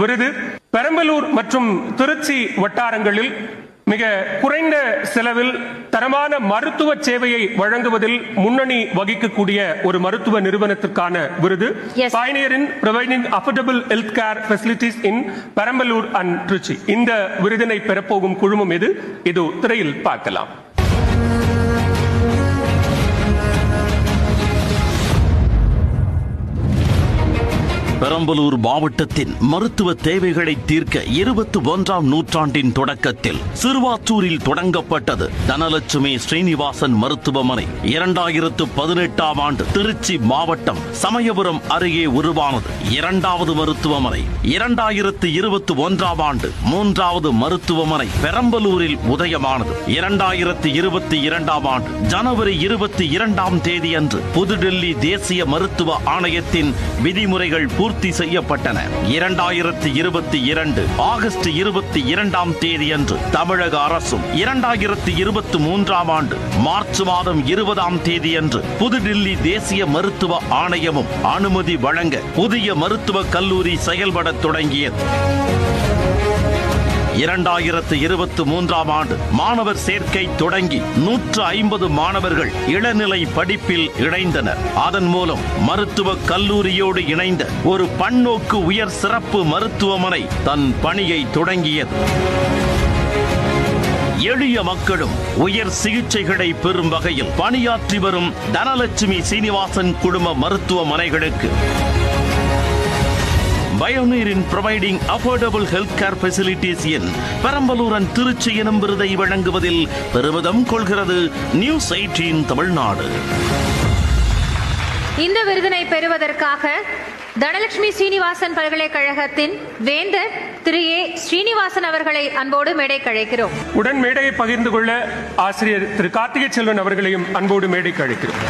விருது. பெரம்பலூர் மற்றும் திருச்சி வட்டாரங்களில் மிக குறைந்த செலவில் தரமான மருத்துவ சேவையை வழங்குவதில் முன்னணி வகிக்கக்கூடிய ஒரு மருத்துவ நிறுவனத்திற்கான விருது. Pioneer in providing affordable health care facilities in Perambalur and Trichy இந்த விருதினை பெறப்போகும் குழுமம் எது? இது திரையில் பார்க்கலாம். பெரம்பலூர் மாவட்டத்தின் மருத்துவ தேவைகளை தீர்க்க இருபத்தி ஒன்றாம் நூற்றாண்டின் தொடக்கத்தில் சிறுவாச்சூரில் தொடங்கப்பட்டது. தனலட்சுமி ஸ்ரீனிவாசன் மருத்துவமனை இரண்டாயிரத்து பதினெட்டாம் ஆண்டு திருச்சி மாவட்டம் சமயபுரம் அருகே உருவானது. இரண்டாவது மருத்துவமனை இரண்டாயிரத்து இருபத்தி ஒன்றாம் ஆண்டு மூன்றாவது மருத்துவமனை பெரம்பலூரில் உதயமானது. இரண்டாயிரத்து இருபத்தி இரண்டாம் ஆண்டு ஜனவரி இருபத்தி இரண்டாம் தேதியன்று புதுடெல்லி தேசிய மருத்துவ ஆணையத்தின் விதிமுறைகள் பூர்த்தி செய்யப்பட்டன. இரண்டாயிரத்தி இருபத்தி இரண்டு ஆகஸ்ட் இருபத்தி இரண்டாம் தேதியன்று தமிழக அரசும் இரண்டாயிரத்தி இருபத்தி மூன்றாம் ஆண்டு மார்ச் மாதம் இருபதாம் தேதியன்று புதுடில்லி தேசிய மருத்துவ ஆணையமும் அனுமதி வழங்க புதிய மருத்துவக் கல்லூரி செயல்பட தொடங்கியது. இரண்டாயிரத்து இருபத்தி மூன்றாம் ஆண்டு மாணவர் சேர்க்கை தொடங்கி நூற்று ஐம்பது மாணவர்கள் இளநிலை படிப்பில் இணைந்தனர். அதன் மூலம் மருத்துவ கல்லூரியோடு இணைந்த ஒரு பன்னோக்கு உயர் சிறப்பு மருத்துவமனை தன் பணியை தொடங்கியது. எளிய மக்களும் உயர் சிகிச்சைகளை பெறும் வகையில் பணியாற்றி வரும் தனலட்சுமி சீனிவாசன் குடும்ப மருத்துவமனைகளுக்கு Pioneer in providing affordable healthcare facilities in Perambalur and Trichy எனும் விருதை வழங்குவதில் பெருமிதம் கொள்கிறது நியூஸ் 18 தமிழ்நாடு இந்த விருதினை பெறுவதற்காக தனலட்சுமி ஸ்ரீனிவாசன் பல்கலைக்கழகத்தின் வேந்தர் திரு ஏ ஸ்ரீனிவாசன் அவர்களை அன்போடு மேடை கழைக்கிறோம். உடன் மேடையை பகிர்ந்து கொள்ள ஆசிரியர் திரு கார்த்திகை செல்வன் அவர்களையும் அன்போடு மேடைக்கு அழைக்கிறோம்.